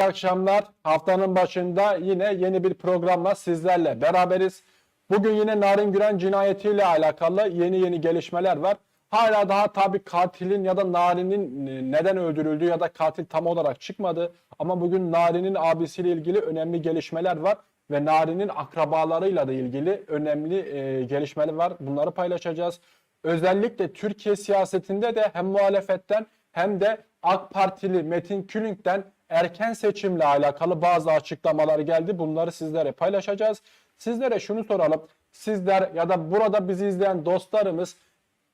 İyi akşamlar. Haftanın başında yine yeni bir programla sizlerle beraberiz. Bugün yine Narin Güren cinayetiyle alakalı yeni yeni gelişmeler var. Hala daha tabii katilin ya da Narin'in e, neden öldürüldüğü ya da katil tam olarak çıkmadı. Ama bugün Narin'in abisiyle ilgili önemli gelişmeler var. Ve Narin'in akrabalarıyla da ilgili önemli e, gelişmeler var. Bunları paylaşacağız. Özellikle Türkiye siyasetinde de hem muhalefetten hem de AK Partili Metin Külünk'ten erken seçimle alakalı bazı açıklamalar geldi. Bunları sizlere paylaşacağız. Sizlere şunu soralım. Sizler ya da burada bizi izleyen dostlarımız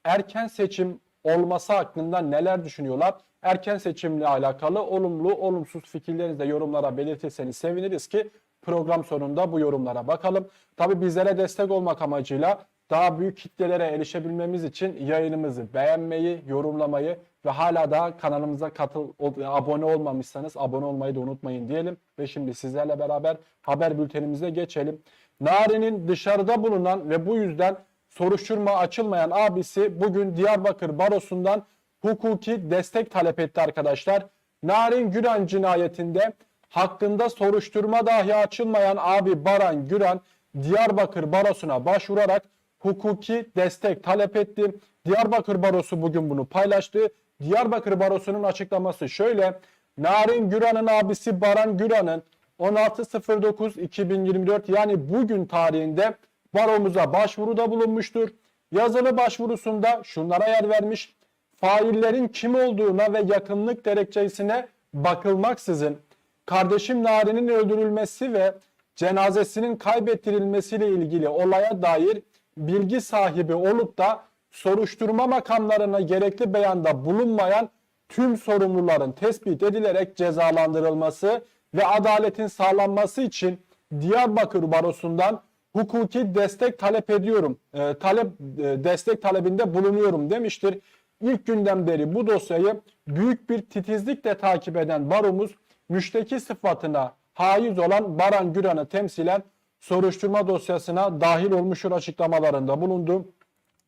erken seçim olması hakkında neler düşünüyorlar? Erken seçimle alakalı olumlu, olumsuz fikirlerinizi de yorumlara belirtirseniz seviniriz ki program sonunda bu yorumlara bakalım. Tabi bizlere destek olmak amacıyla daha büyük kitlelere erişebilmemiz için yayınımızı beğenmeyi, yorumlamayı ve hala daha kanalımıza katıl, abone olmamışsanız abone olmayı da unutmayın diyelim. Ve şimdi sizlerle beraber haber bültenimize geçelim. Nari'nin dışarıda bulunan ve bu yüzden soruşturma açılmayan abisi bugün Diyarbakır Barosu'ndan hukuki destek talep etti arkadaşlar. Narin Güran cinayetinde hakkında soruşturma dahi açılmayan abi Baran Güran Diyarbakır Barosu'na başvurarak hukuki destek talep etti. Diyarbakır Barosu bugün bunu paylaştı. Diyarbakır Barosu'nun açıklaması şöyle. Narin Güran'ın abisi Baran Güran'ın 16.09.2024 yani bugün tarihinde baromuza başvuruda bulunmuştur. Yazılı başvurusunda şunlara yer vermiş. Faillerin kim olduğuna ve yakınlık gerekçesine bakılmaksızın kardeşim Nari'nin öldürülmesi ve cenazesinin kaybettirilmesiyle ilgili olaya dair bilgi sahibi olup da soruşturma makamlarına gerekli beyanda bulunmayan tüm sorumluların tespit edilerek cezalandırılması ve adaletin sağlanması için Diyarbakır Barosu'ndan hukuki destek talep ediyorum. E, talep e, destek talebinde bulunuyorum demiştir. İlk günden beri bu dosyayı büyük bir titizlikle takip eden baromuz müşteki sıfatına haiz olan Baran Güran'ı temsilen soruşturma dosyasına dahil olmuştur açıklamalarında bulundu.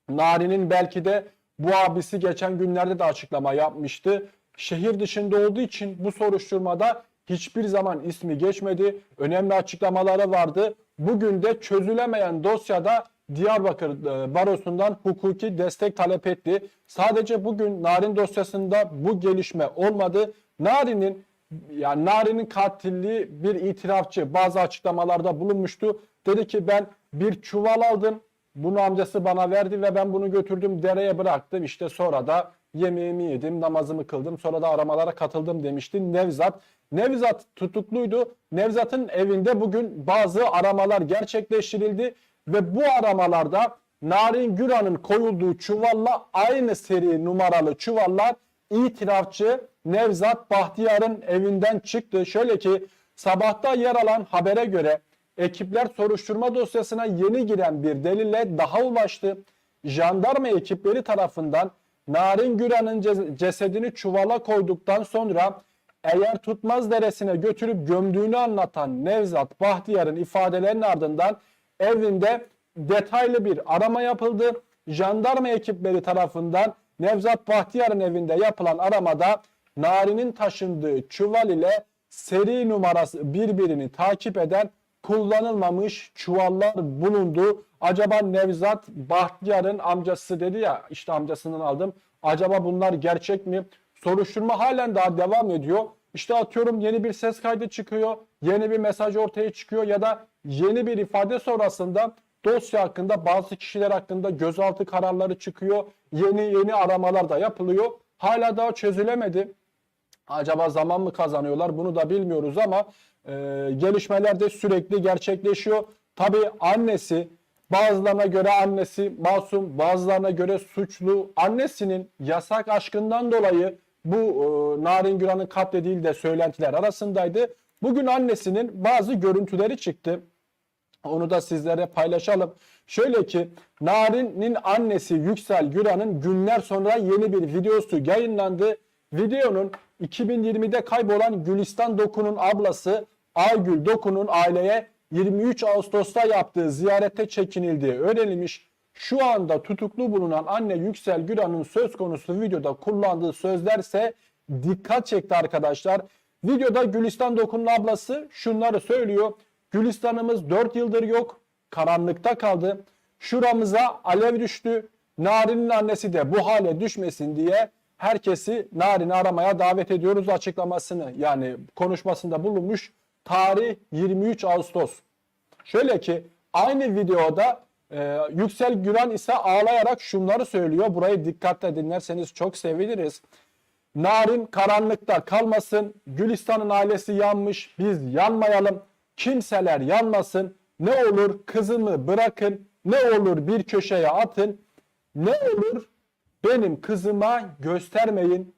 Nari'nin belki de bu abisi geçen günlerde de açıklama yapmıştı. Şehir dışında olduğu için bu soruşturmada hiçbir zaman ismi geçmedi. Önemli açıklamaları vardı. Bugün de çözülemeyen dosyada Diyarbakır e, Barosu'ndan hukuki destek talep etti. Sadece bugün Narin dosyasında bu gelişme olmadı. Narin'in yani Nari'nin katilliği bir itirafçı bazı açıklamalarda bulunmuştu. Dedi ki ben bir çuval aldım. Bunu amcası bana verdi ve ben bunu götürdüm dereye bıraktım. İşte sonra da yemeğimi yedim, namazımı kıldım. Sonra da aramalara katıldım demişti Nevzat. Nevzat tutukluydu. Nevzat'ın evinde bugün bazı aramalar gerçekleştirildi ve bu aramalarda Narin Güran'ın koyulduğu çuvalla aynı seri numaralı çuvallar itirafçı Nevzat Bahtiyar'ın evinden çıktı. Şöyle ki sabahta yer alan habere göre ekipler soruşturma dosyasına yeni giren bir delille daha ulaştı. Jandarma ekipleri tarafından Narin Güran'ın cesedini çuvala koyduktan sonra eğer tutmaz deresine götürüp gömdüğünü anlatan Nevzat Bahtiyar'ın ifadelerinin ardından evinde detaylı bir arama yapıldı. Jandarma ekipleri tarafından Nevzat Bahtiyar'ın evinde yapılan aramada Nari'nin taşındığı çuval ile seri numarası birbirini takip eden kullanılmamış çuvallar bulundu. Acaba Nevzat Bahtiyar'ın amcası dedi ya işte amcasından aldım. Acaba bunlar gerçek mi? Soruşturma halen daha devam ediyor. İşte atıyorum yeni bir ses kaydı çıkıyor, yeni bir mesaj ortaya çıkıyor ya da yeni bir ifade sonrasında dosya hakkında bazı kişiler hakkında gözaltı kararları çıkıyor. Yeni yeni aramalar da yapılıyor. Hala daha çözülemedi. Acaba zaman mı kazanıyorlar bunu da bilmiyoruz ama e, gelişmeler de sürekli gerçekleşiyor. Tabi annesi bazılarına göre annesi masum bazılarına göre suçlu annesinin yasak aşkından dolayı bu e, Narin Güran'ın katledildiği de söylentiler arasındaydı. Bugün annesinin bazı görüntüleri çıktı. Onu da sizlere paylaşalım. Şöyle ki Narin'in annesi Yüksel Güran'ın günler sonra yeni bir videosu yayınlandı. Videonun 2020'de kaybolan Gülistan Doku'nun ablası Aygül Doku'nun aileye 23 Ağustos'ta yaptığı ziyarete çekinildiği öğrenilmiş. Şu anda tutuklu bulunan anne Yüksel Güran'ın söz konusu videoda kullandığı sözlerse dikkat çekti arkadaşlar. Videoda Gülistan Dokun'un ablası şunları söylüyor. Gülistan'ımız 4 yıldır yok. Karanlıkta kaldı. Şuramıza alev düştü. Narin'in annesi de bu hale düşmesin diye herkesi Narin'i aramaya davet ediyoruz açıklamasını yani konuşmasında bulunmuş. Tarih 23 Ağustos. Şöyle ki aynı videoda e, Yüksel Güran ise ağlayarak şunları söylüyor. Burayı dikkatle dinlerseniz çok seviniriz. Narin karanlıkta kalmasın. Gülistan'ın ailesi yanmış. Biz yanmayalım. Kimseler yanmasın. Ne olur kızımı bırakın. Ne olur bir köşeye atın. Ne olur benim kızıma göstermeyin.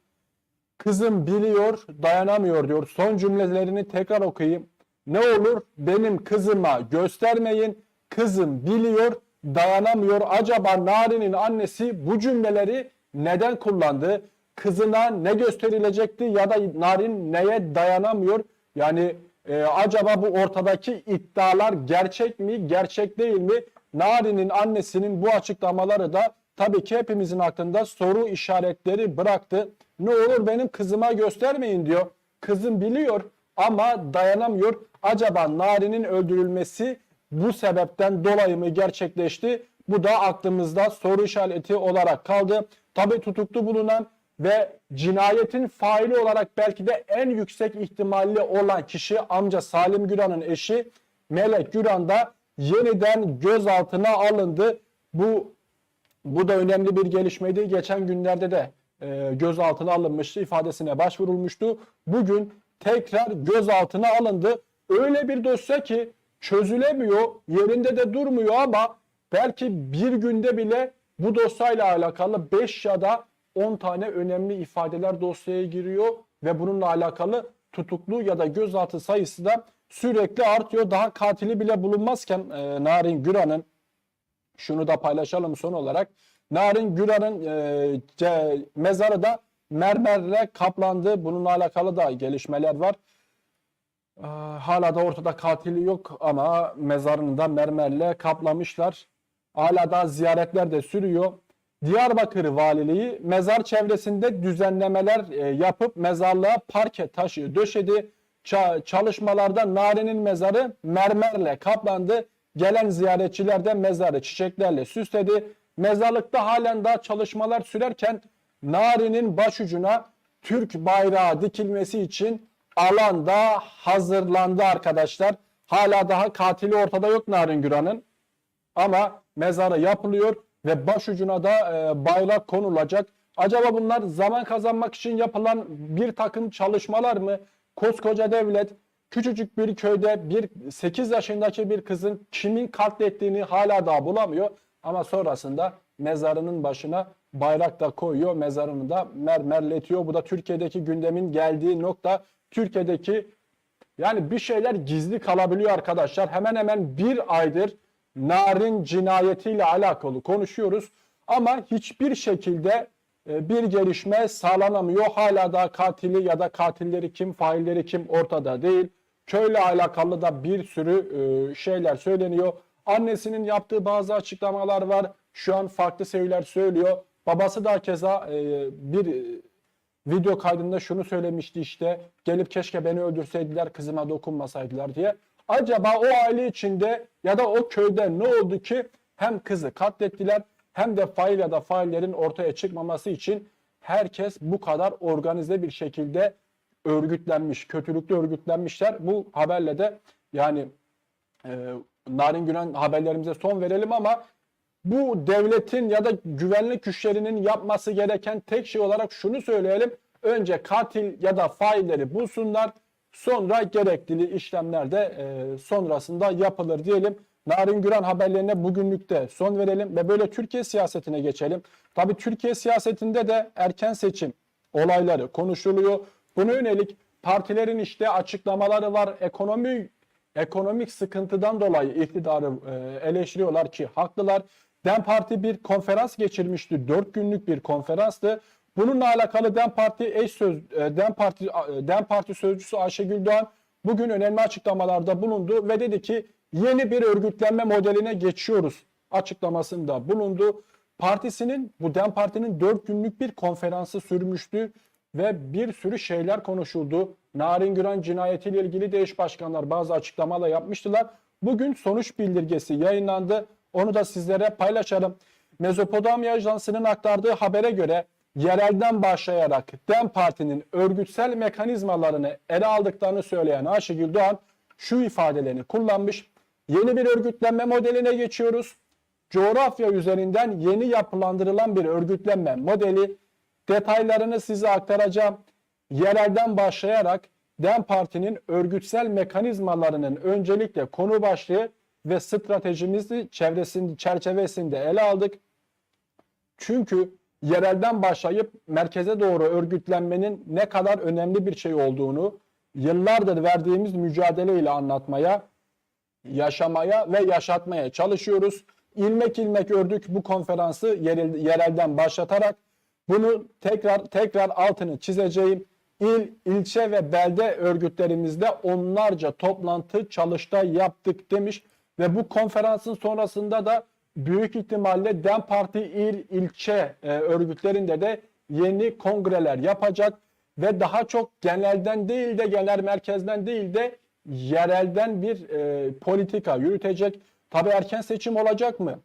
Kızım biliyor, dayanamıyor diyor. Son cümlelerini tekrar okuyayım. Ne olur benim kızıma göstermeyin. Kızım biliyor, dayanamıyor. Acaba Nari'nin annesi bu cümleleri neden kullandı? Kızına ne gösterilecekti ya da Narin neye dayanamıyor? Yani e, acaba bu ortadaki iddialar gerçek mi, gerçek değil mi? Nari'nin annesinin bu açıklamaları da tabii ki hepimizin aklında soru işaretleri bıraktı. Ne olur benim kızıma göstermeyin diyor. Kızım biliyor ama dayanamıyor. Acaba Nari'nin öldürülmesi bu sebepten dolayı mı gerçekleşti? Bu da aklımızda soru işareti olarak kaldı. Tabii tutuklu bulunan ve cinayetin faili olarak belki de en yüksek ihtimalli olan kişi amca Salim Güran'ın eşi Melek Güran da yeniden gözaltına alındı. Bu bu da önemli bir gelişmeydi. Geçen günlerde de e, gözaltına alınmıştı, ifadesine başvurulmuştu. Bugün tekrar gözaltına alındı. Öyle bir dosya ki çözülemiyor, yerinde de durmuyor ama belki bir günde bile bu dosyayla alakalı 5 ya da 10 tane önemli ifadeler dosyaya giriyor ve bununla alakalı tutuklu ya da gözaltı sayısı da sürekli artıyor. Daha katili bile bulunmazken e, Narin Güran'ın şunu da paylaşalım son olarak. Narin Güran'ın e, mezarı da mermerle kaplandı. Bununla alakalı da gelişmeler var. E, hala da ortada katili yok ama mezarını da mermerle kaplamışlar. Hala da ziyaretler de sürüyor. Diyarbakır Valiliği mezar çevresinde düzenlemeler e, yapıp mezarlığa parke taşı döşedi. Ça- çalışmalarda Nari'nin mezarı mermerle kaplandı. Gelen ziyaretçiler de mezarı çiçeklerle süsledi. Mezarlıkta halen daha çalışmalar sürerken Nari'nin başucuna Türk bayrağı dikilmesi için alanda hazırlandı arkadaşlar. Hala daha katili ortada yok Narin Güran'ın. Ama mezarı yapılıyor ve başucuna da e, bayrak konulacak. Acaba bunlar zaman kazanmak için yapılan bir takım çalışmalar mı? Koskoca devlet küçücük bir köyde bir 8 yaşındaki bir kızın kimin katlettiğini hala daha bulamıyor. Ama sonrasında mezarının başına bayrak da koyuyor, mezarını da mermerletiyor. Bu da Türkiye'deki gündemin geldiği nokta. Türkiye'deki yani bir şeyler gizli kalabiliyor arkadaşlar. Hemen hemen bir aydır Narin cinayetiyle alakalı konuşuyoruz. Ama hiçbir şekilde e, bir gelişme sağlanamıyor. Hala da katili ya da katilleri kim, failleri kim ortada değil. Köyle alakalı da bir sürü e, şeyler söyleniyor. Annesinin yaptığı bazı açıklamalar var. Şu an farklı şeyler söylüyor. Babası da keza e, bir video kaydında şunu söylemişti işte gelip keşke beni öldürseydiler kızıma dokunmasaydılar diye. Acaba o aile içinde ya da o köyde ne oldu ki hem kızı katlettiler hem de fail ya da faillerin ortaya çıkmaması için herkes bu kadar organize bir şekilde örgütlenmiş, kötülükle örgütlenmişler. Bu haberle de yani e, Narin Gülen haberlerimize son verelim ama bu devletin ya da güvenlik güçlerinin yapması gereken tek şey olarak şunu söyleyelim. Önce katil ya da failleri bulsunlar. Sonra gerekli işlemler de e, sonrasında yapılır diyelim. Narin Güran haberlerine bugünlükte son verelim ve böyle Türkiye siyasetine geçelim. Tabi Türkiye siyasetinde de erken seçim olayları konuşuluyor. Buna yönelik partilerin işte açıklamaları var. Ekonomi ekonomik sıkıntıdan dolayı iktidarı e, eleştiriyorlar ki haklılar. DEM Parti bir konferans geçirmişti. Dört günlük bir konferanstı. Bununla alakalı DEM Parti eş söz e, DEM Parti e, DEM Parti sözcüsü Ayşegül Doğan bugün önemli açıklamalarda bulundu ve dedi ki yeni bir örgütlenme modeline geçiyoruz açıklamasında bulundu. Partisinin bu DEM Parti'nin dört günlük bir konferansı sürmüştü ve bir sürü şeyler konuşuldu. Narin Güran cinayetiyle ilgili de eş başkanlar bazı açıklamalar yapmıştılar. Bugün sonuç bildirgesi yayınlandı. Onu da sizlere paylaşalım. Mezopotamya Ajansı'nın aktardığı habere göre yerelden başlayarak DEM Parti'nin örgütsel mekanizmalarını ele aldıklarını söyleyen Ayşegül Doğan şu ifadelerini kullanmış. Yeni bir örgütlenme modeline geçiyoruz. Coğrafya üzerinden yeni yapılandırılan bir örgütlenme modeli. Detaylarını size aktaracağım. Yerelden başlayarak DEM Parti'nin örgütsel mekanizmalarının öncelikle konu başlığı ve stratejimizi çevresinde, çerçevesinde ele aldık. Çünkü yerelden başlayıp merkeze doğru örgütlenmenin ne kadar önemli bir şey olduğunu yıllardır verdiğimiz mücadeleyle anlatmaya, yaşamaya ve yaşatmaya çalışıyoruz. İlmek ilmek ördük bu konferansı yerel, yerelden başlatarak bunu tekrar tekrar altını çizeceğim. İl, ilçe ve belde örgütlerimizde onlarca toplantı, çalıştay yaptık demiş ve bu konferansın sonrasında da büyük ihtimalle DEM Parti il, ilçe e, örgütlerinde de yeni kongreler yapacak ve daha çok genelden değil de genel merkezden değil de yerelden bir e, politika yürütecek. Tabi erken seçim olacak mı?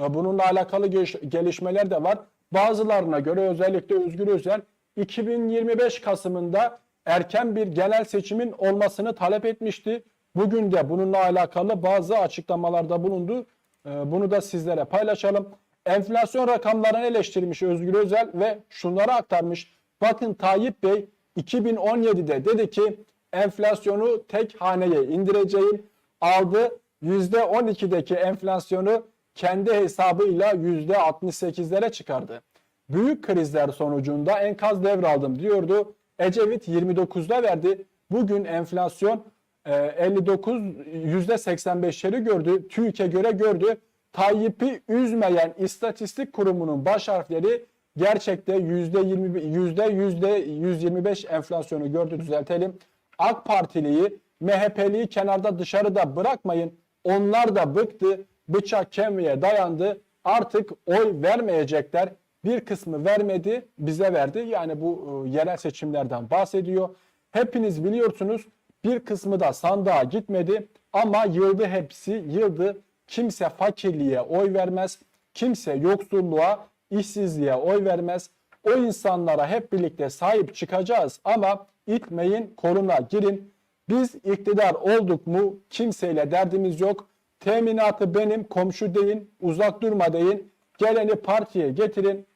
E, bununla alakalı geliş, gelişmeler de var. Bazılarına göre özellikle Özgür Özel 2025 Kasım'ında erken bir genel seçimin olmasını talep etmişti. Bugün de bununla alakalı bazı açıklamalarda bulundu. Ee, Bunu da sizlere paylaşalım. Enflasyon rakamlarını eleştirmiş Özgür Özel ve şunları aktarmış. Bakın Tayyip Bey 2017'de dedi ki enflasyonu tek haneye indireceğim. Aldı %12'deki enflasyonu kendi hesabıyla %68'lere çıkardı. Büyük krizler sonucunda enkaz devraldım diyordu. Ecevit 29'da verdi. Bugün enflasyon e, 59 %85'leri gördü. TÜİK'e göre gördü. Tayyip'i üzmeyen istatistik kurumunun baş harfleri gerçekte %20 yüzde yüzde 125 enflasyonu gördü düzeltelim. AK Partiliyi, MHP'liyi kenarda dışarıda bırakmayın. Onlar da bıktı. Bıçak kemiğe dayandı. Artık oy vermeyecekler. Bir kısmı vermedi, bize verdi. Yani bu e, yerel seçimlerden bahsediyor. Hepiniz biliyorsunuz bir kısmı da sandığa gitmedi ama yıldı hepsi yıldı. Kimse fakirliğe oy vermez. Kimse yoksulluğa, işsizliğe oy vermez. O insanlara hep birlikte sahip çıkacağız ama itmeyin, koluna girin. Biz iktidar olduk mu kimseyle derdimiz yok. Teminatı benim, komşu deyin, uzak durma deyin. Geleni partiye getirin.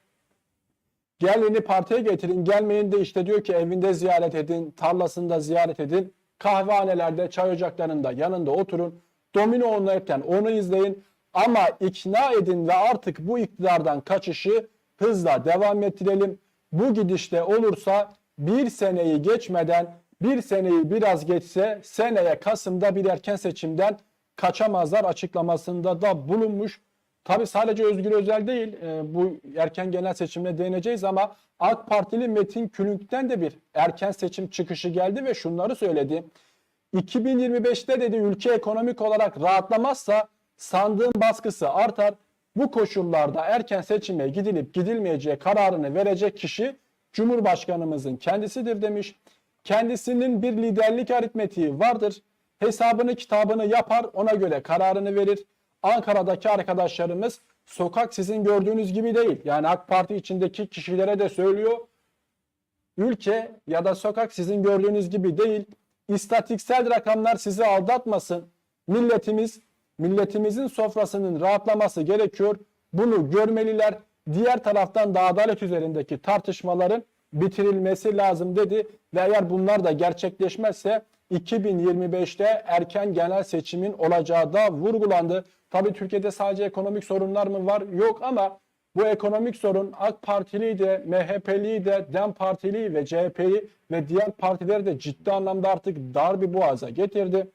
Geleni partiye getirin. Gelmeyin de işte diyor ki evinde ziyaret edin, tarlasında ziyaret edin. Kahvehanelerde, çay ocaklarında yanında oturun. Domino oynarken onu izleyin. Ama ikna edin ve artık bu iktidardan kaçışı hızla devam ettirelim. Bu gidişte olursa bir seneyi geçmeden bir seneyi biraz geçse seneye Kasım'da bir erken seçimden kaçamazlar açıklamasında da bulunmuş. Tabi sadece Özgür Özel değil e, bu erken genel seçimle değineceğiz ama AK Partili Metin Külünk'ten de bir erken seçim çıkışı geldi ve şunları söyledi. 2025'te dedi ülke ekonomik olarak rahatlamazsa sandığın baskısı artar. Bu koşullarda erken seçime gidilip gidilmeyeceği kararını verecek kişi Cumhurbaşkanımızın kendisidir demiş. Kendisinin bir liderlik aritmetiği vardır. Hesabını kitabını yapar ona göre kararını verir. Ankara'daki arkadaşlarımız sokak sizin gördüğünüz gibi değil. Yani AK Parti içindeki kişilere de söylüyor. Ülke ya da sokak sizin gördüğünüz gibi değil. İstatiksel rakamlar sizi aldatmasın. Milletimiz, milletimizin sofrasının rahatlaması gerekiyor. Bunu görmeliler. Diğer taraftan da adalet üzerindeki tartışmaların bitirilmesi lazım dedi ve eğer bunlar da gerçekleşmezse 2025'te erken genel seçimin olacağı da vurgulandı. Tabii Türkiye'de sadece ekonomik sorunlar mı var? Yok ama bu ekonomik sorun AK Partili de, MHP'li de, DEM Partili ve CHP'yi ve diğer partileri de ciddi anlamda artık dar bir boğaza getirdi.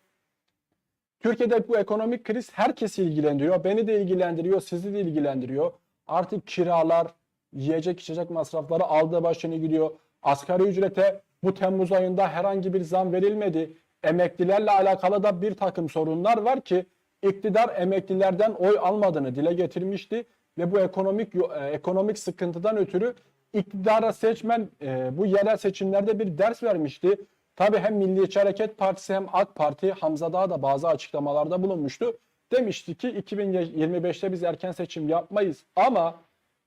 Türkiye'de bu ekonomik kriz herkesi ilgilendiriyor. Beni de ilgilendiriyor, sizi de ilgilendiriyor. Artık kiralar, yiyecek içecek masrafları aldığı başını gidiyor. Asgari ücrete bu Temmuz ayında herhangi bir zam verilmedi. Emeklilerle alakalı da bir takım sorunlar var ki iktidar emeklilerden oy almadığını dile getirmişti ve bu ekonomik e, ekonomik sıkıntıdan ötürü iktidara seçmen e, bu yerel seçimlerde bir ders vermişti. Tabii hem Milliyetçi Hareket Partisi hem AK Parti Hamza Dağ da bazı açıklamalarda bulunmuştu. Demişti ki 2025'te biz erken seçim yapmayız ama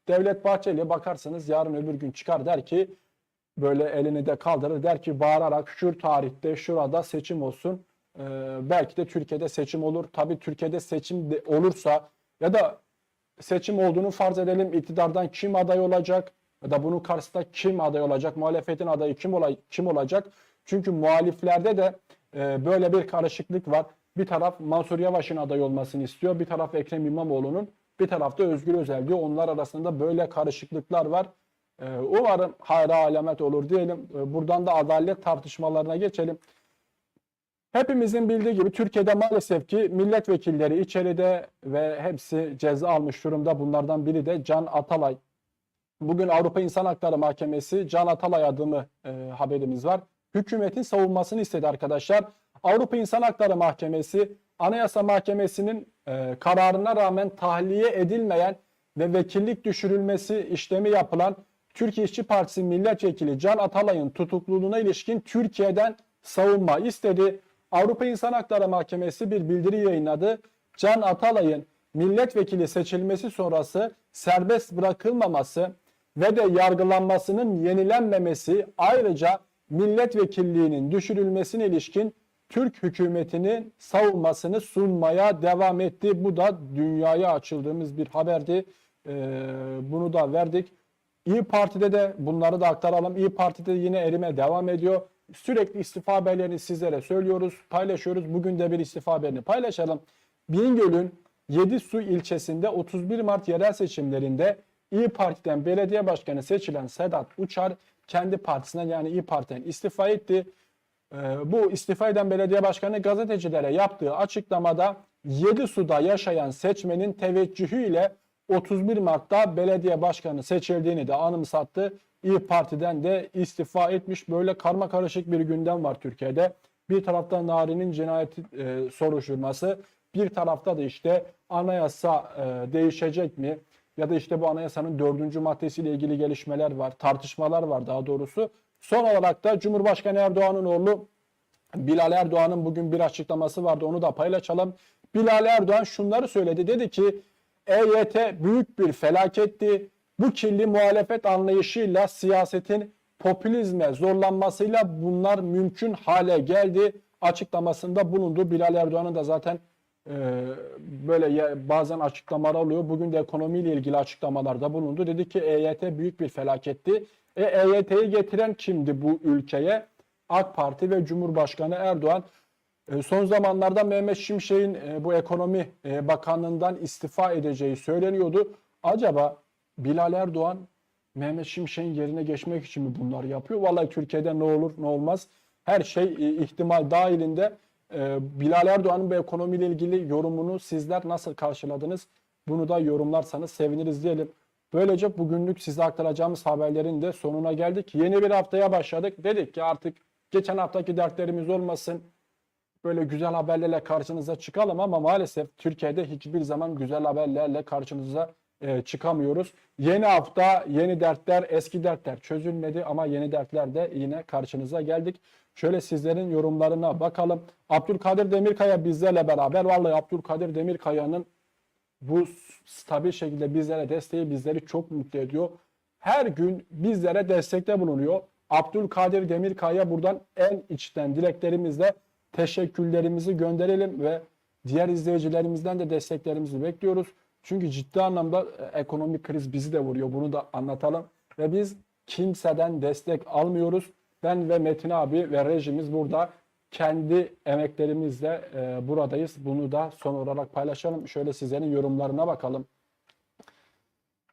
Devlet Bahçeli bakarsanız yarın öbür gün çıkar der ki böyle elini de kaldırır. Der ki bağırarak şu tarihte şurada seçim olsun. Ee, belki de Türkiye'de seçim olur. Tabii Türkiye'de seçim de olursa ya da seçim olduğunu farz edelim. İktidardan kim aday olacak? Ya da bunun karşısında kim aday olacak? Muhalefetin adayı kim, olay, kim olacak? Çünkü muhaliflerde de e, böyle bir karışıklık var. Bir taraf Mansur Yavaş'ın aday olmasını istiyor. Bir taraf Ekrem İmamoğlu'nun. Bir tarafta Özgür Özel diyor. Onlar arasında böyle karışıklıklar var umarım hayra alamet olur diyelim E, buradan da adalet tartışmalarına geçelim Hepimizin bildiği gibi Türkiye'de maalesef ki milletvekilleri içeride ve hepsi ceza almış durumda. Bunlardan biri de Can Atalay. Bugün Avrupa İnsan Hakları Mahkemesi Can Atalay adımı e, haberimiz var. Hükümetin savunmasını istedi arkadaşlar. Avrupa İnsan Hakları Mahkemesi Anayasa Mahkemesi'nin e, kararına rağmen tahliye edilmeyen ve vekillik düşürülmesi işlemi yapılan Türkiye İşçi Partisi milletvekili Can Atalay'ın tutukluluğuna ilişkin Türkiye'den savunma istedi. Avrupa İnsan Hakları Mahkemesi bir bildiri yayınladı. Can Atalay'ın milletvekili seçilmesi sonrası serbest bırakılmaması ve de yargılanmasının yenilenmemesi ayrıca milletvekilliğinin düşürülmesine ilişkin Türk hükümetinin savunmasını sunmaya devam etti. Bu da dünyaya açıldığımız bir haberdi. Ee, bunu da verdik. İyi Parti'de de bunları da aktaralım. İyi Parti'de yine erime devam ediyor. Sürekli istifa haberlerini sizlere söylüyoruz, paylaşıyoruz. Bugün de bir istifa haberini paylaşalım. Bingöl'ün 7 ilçesinde 31 Mart yerel seçimlerinde İyi Parti'den belediye başkanı seçilen Sedat Uçar kendi partisinden yani İyi Parti'den istifa etti. Ee, bu istifa eden belediye başkanı gazetecilere yaptığı açıklamada 7 suda yaşayan seçmenin teveccühüyle 31 Mart'ta belediye başkanı seçildiğini de anımsattı. İyi Parti'den de istifa etmiş. Böyle karma karışık bir gündem var Türkiye'de. Bir tarafta Nari'nin cinayeti e, soruşturması, bir tarafta da işte anayasa e, değişecek mi? Ya da işte bu anayasanın dördüncü maddesiyle ilgili gelişmeler var, tartışmalar var daha doğrusu. Son olarak da Cumhurbaşkanı Erdoğan'ın oğlu Bilal Erdoğan'ın bugün bir açıklaması vardı onu da paylaşalım. Bilal Erdoğan şunları söyledi. Dedi ki EYT büyük bir felaketti. Bu kirli muhalefet anlayışıyla siyasetin popülizme zorlanmasıyla bunlar mümkün hale geldi açıklamasında bulundu. Bilal Erdoğan'ın da zaten e, böyle bazen açıklamalar oluyor. Bugün de ekonomiyle ilgili açıklamalarda bulundu. Dedi ki EYT büyük bir felaketti. E, EYT'yi getiren kimdi bu ülkeye? AK Parti ve Cumhurbaşkanı Erdoğan. E, son zamanlarda Mehmet Şimşek'in e, bu ekonomi e, bakanlığından istifa edeceği söyleniyordu. Acaba Bilal Erdoğan Mehmet Şimşek'in yerine geçmek için mi bunlar yapıyor? Vallahi Türkiye'de ne olur ne olmaz. Her şey ihtimal dahilinde. Bilal Erdoğan'ın bu ekonomiyle ilgili yorumunu sizler nasıl karşıladınız? Bunu da yorumlarsanız seviniriz diyelim. Böylece bugünlük size aktaracağımız haberlerin de sonuna geldik. Yeni bir haftaya başladık. Dedik ki artık geçen haftaki dertlerimiz olmasın böyle güzel haberlerle karşınıza çıkalım ama maalesef Türkiye'de hiçbir zaman güzel haberlerle karşınıza e, çıkamıyoruz. Yeni hafta yeni dertler, eski dertler çözülmedi ama yeni dertler de yine karşınıza geldik. Şöyle sizlerin yorumlarına bakalım. Abdülkadir Demirkaya bizlerle beraber. Vallahi Abdülkadir Demirkaya'nın bu stabil şekilde bizlere desteği bizleri çok mutlu ediyor. Her gün bizlere destekte bulunuyor. Abdülkadir Demirkaya buradan en içten dileklerimizle teşekkürlerimizi gönderelim ve diğer izleyicilerimizden de desteklerimizi bekliyoruz. Çünkü ciddi anlamda e, ekonomik kriz bizi de vuruyor. Bunu da anlatalım. Ve biz kimseden destek almıyoruz. Ben ve Metin abi ve rejimiz burada kendi emeklerimizle e, buradayız. Bunu da son olarak paylaşalım. Şöyle sizlerin yorumlarına bakalım.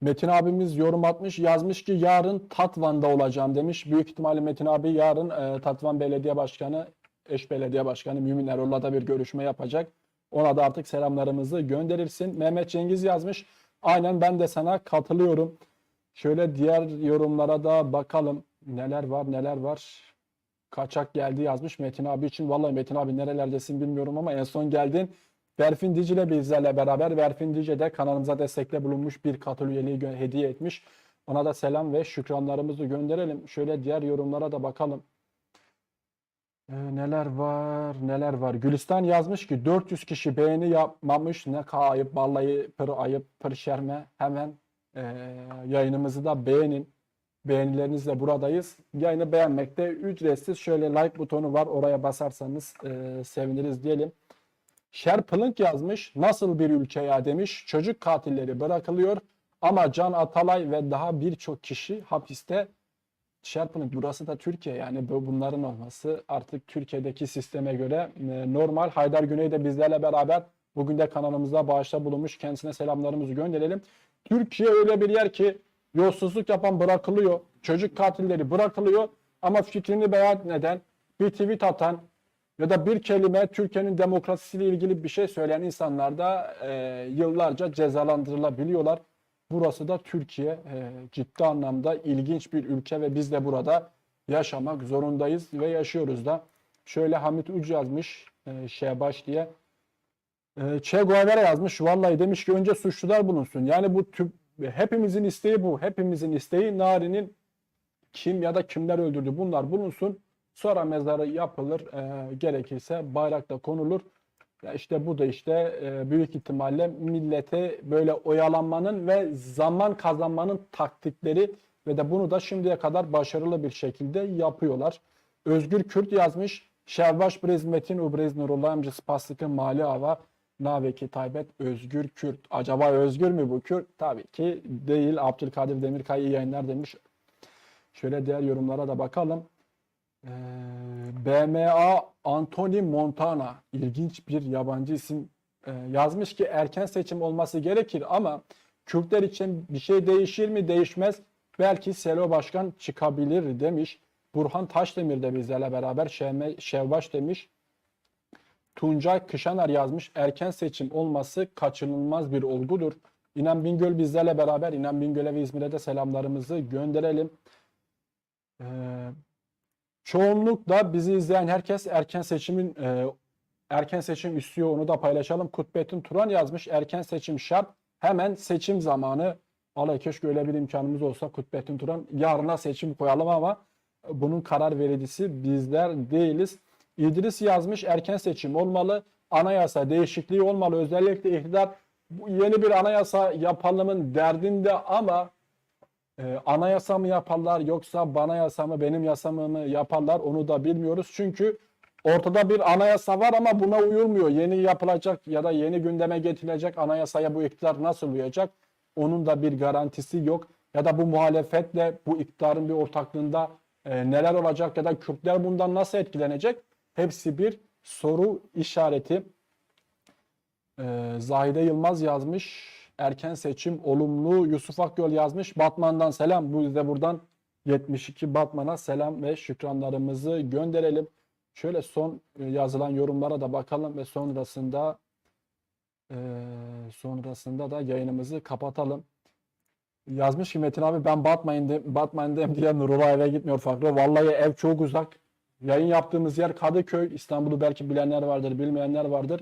Metin abimiz yorum atmış. Yazmış ki yarın Tatvan'da olacağım demiş. Büyük ihtimalle Metin abi yarın e, Tatvan Belediye Başkanı eş belediye başkanı Mümin Erol'la da bir görüşme yapacak. Ona da artık selamlarımızı gönderirsin. Mehmet Cengiz yazmış. Aynen ben de sana katılıyorum. Şöyle diğer yorumlara da bakalım. Neler var neler var. Kaçak geldi yazmış Metin abi için. Vallahi Metin abi nerelerdesin bilmiyorum ama en son geldin. Berfin Dicle bizlerle beraber. Berfin Dicle de kanalımıza destekle bulunmuş bir katıl üyeliği hediye etmiş. Ona da selam ve şükranlarımızı gönderelim. Şöyle diğer yorumlara da bakalım. Ee, neler var, neler var. Gülistan yazmış ki 400 kişi beğeni yapmamış. Ne kadar ayıp, vallahi pır ayıp, pır şerme. Hemen ee, yayınımızı da beğenin. Beğenilerinizle buradayız. Yayını beğenmekte ücretsiz. Şöyle like butonu var. Oraya basarsanız ee, seviniriz diyelim. Sherplink yazmış. Nasıl bir ülke ya demiş. Çocuk katilleri bırakılıyor ama Can Atalay ve daha birçok kişi hapiste. Sherplink burası da Türkiye yani bu- bunların olması artık Türkiye'deki sisteme göre e, normal. Haydar Güney de bizlerle beraber bugün de kanalımızda bağışta bulunmuş. Kendisine selamlarımızı gönderelim. Türkiye öyle bir yer ki yolsuzluk yapan bırakılıyor. Çocuk katilleri bırakılıyor ama fikrini beyan eden, bir tweet atan, ya da bir kelime Türkiye'nin demokrasisiyle ilgili bir şey söyleyen insanlar da e, yıllarca cezalandırılabiliyorlar. Burası da Türkiye. E, ciddi anlamda ilginç bir ülke ve biz de burada yaşamak zorundayız ve yaşıyoruz da. Şöyle Hamit Uç yazmış e, Şehbaş diye. E, Che Guevara yazmış. Vallahi demiş ki önce suçlular bulunsun. Yani bu tüp, hepimizin isteği bu. Hepimizin isteği Nari'nin kim ya da kimler öldürdü bunlar bulunsun. Sonra mezarı yapılır. e, gerekirse bayrak da konulur. Ya işte bu da işte e, büyük ihtimalle millete böyle oyalanmanın ve zaman kazanmanın taktikleri ve de bunu da şimdiye kadar başarılı bir şekilde yapıyorlar. Özgür Kürt yazmış. Şevbaş Brezmetin u Breznurullah spaslıkın mali hava Naveki Taybet Özgür Kürt. Acaba Özgür mü bu Kürt? Tabii ki değil. Abdülkadir Demirkay iyi yayınlar demiş. Şöyle diğer yorumlara da bakalım. Ee, BMA Anthony Montana ilginç bir yabancı isim Ee, yazmış ki erken seçim olması gerekir ama Kürtler için bir şey değişir mi değişmez belki Selo Başkan çıkabilir demiş. Burhan Taşdemir de bizlerle beraber Şevme, Şevbaş demiş. Tuncay Kışanar yazmış erken seçim olması kaçınılmaz bir olgudur. İnan Bingöl bizlerle beraber İnan Bingöl'e ve İzmir'e de selamlarımızı gönderelim. Ee, Çoğunlukla bizi izleyen herkes erken seçimin e, erken seçim istiyor onu da paylaşalım. Kutbettin Turan yazmış erken seçim şart. Hemen seçim zamanı. Vallahi keşke öyle bir imkanımız olsa Kutbettin Turan yarına seçim koyalım ama bunun karar vericisi bizler değiliz. İdris yazmış erken seçim olmalı. Anayasa değişikliği olmalı. Özellikle iktidar yeni bir anayasa yapalımın derdinde ama ee, anayasa mı yaparlar yoksa bana yasa mı benim yasamı mı yaparlar onu da bilmiyoruz. Çünkü ortada bir anayasa var ama buna uyulmuyor. Yeni yapılacak ya da yeni gündeme getirilecek anayasaya bu iktidar nasıl uyacak? Onun da bir garantisi yok. Ya da bu muhalefetle bu iktidarın bir ortaklığında e, neler olacak ya da Kürtler bundan nasıl etkilenecek? Hepsi bir soru işareti. Ee, Zahide Yılmaz yazmış. Erken seçim olumlu. Yusuf Akgöl yazmış. Batman'dan selam. Biz de buradan 72 Batman'a selam ve şükranlarımızı gönderelim. Şöyle son e, yazılan yorumlara da bakalım ve sonrasında e, sonrasında da yayınımızı kapatalım. Yazmış ki Metin abi ben Batman'de, Batman'dayım diye Nurullah eve gitmiyor farklı. Vallahi ev çok uzak. Yayın yaptığımız yer Kadıköy. İstanbul'u belki bilenler vardır, bilmeyenler vardır.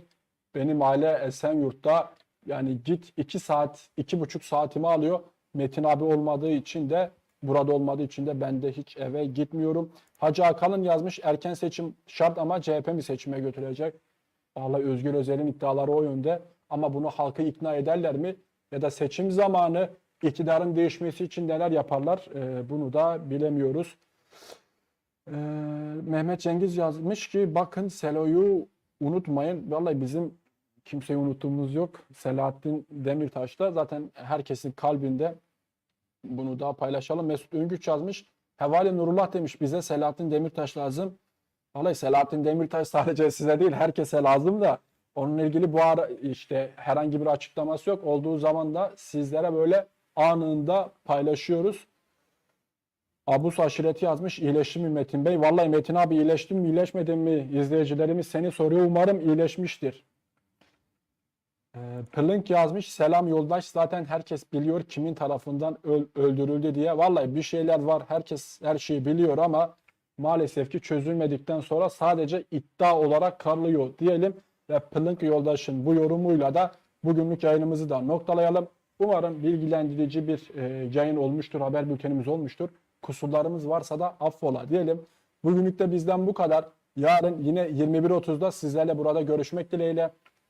Benim aile Esenyurt'ta yani git 2 saat, iki buçuk saatimi alıyor. Metin abi olmadığı için de burada olmadığı için de ben de hiç eve gitmiyorum. Hacı Akalın yazmış erken seçim şart ama CHP mi seçime götürecek? Vallahi Özgür Özel'in iddiaları o yönde. Ama bunu halkı ikna ederler mi? Ya da seçim zamanı iktidarın değişmesi için neler yaparlar? Ee, bunu da bilemiyoruz. Ee, Mehmet Cengiz yazmış ki bakın Selo'yu unutmayın. Vallahi bizim kimseyi unuttuğumuz yok. Selahattin Demirtaş da zaten herkesin kalbinde bunu da paylaşalım. Mesut Öngüç yazmış. Hevali Nurullah demiş bize Selahattin Demirtaş lazım. Vallahi Selahattin Demirtaş sadece size değil herkese lazım da onunla ilgili bu ara işte herhangi bir açıklaması yok. Olduğu zaman da sizlere böyle anında paylaşıyoruz. Abus aşireti yazmış. İyileşti mi Metin Bey? Vallahi Metin abi iyileştim mi iyileşmedin mi? İzleyicilerimiz seni soruyor. Umarım iyileşmiştir. Ee, Plink yazmış. Selam yoldaş. Zaten herkes biliyor kimin tarafından öl- öldürüldü diye. Vallahi bir şeyler var. Herkes her şeyi biliyor ama maalesef ki çözülmedikten sonra sadece iddia olarak kalıyor diyelim. Ve Plink yoldaşın bu yorumuyla da bugünlük yayınımızı da noktalayalım. Umarım bilgilendirici bir e, yayın olmuştur, haber bültenimiz olmuştur. Kusurlarımız varsa da affola diyelim. Bugünlük de bizden bu kadar. Yarın yine 21.30'da sizlerle burada görüşmek dileğiyle.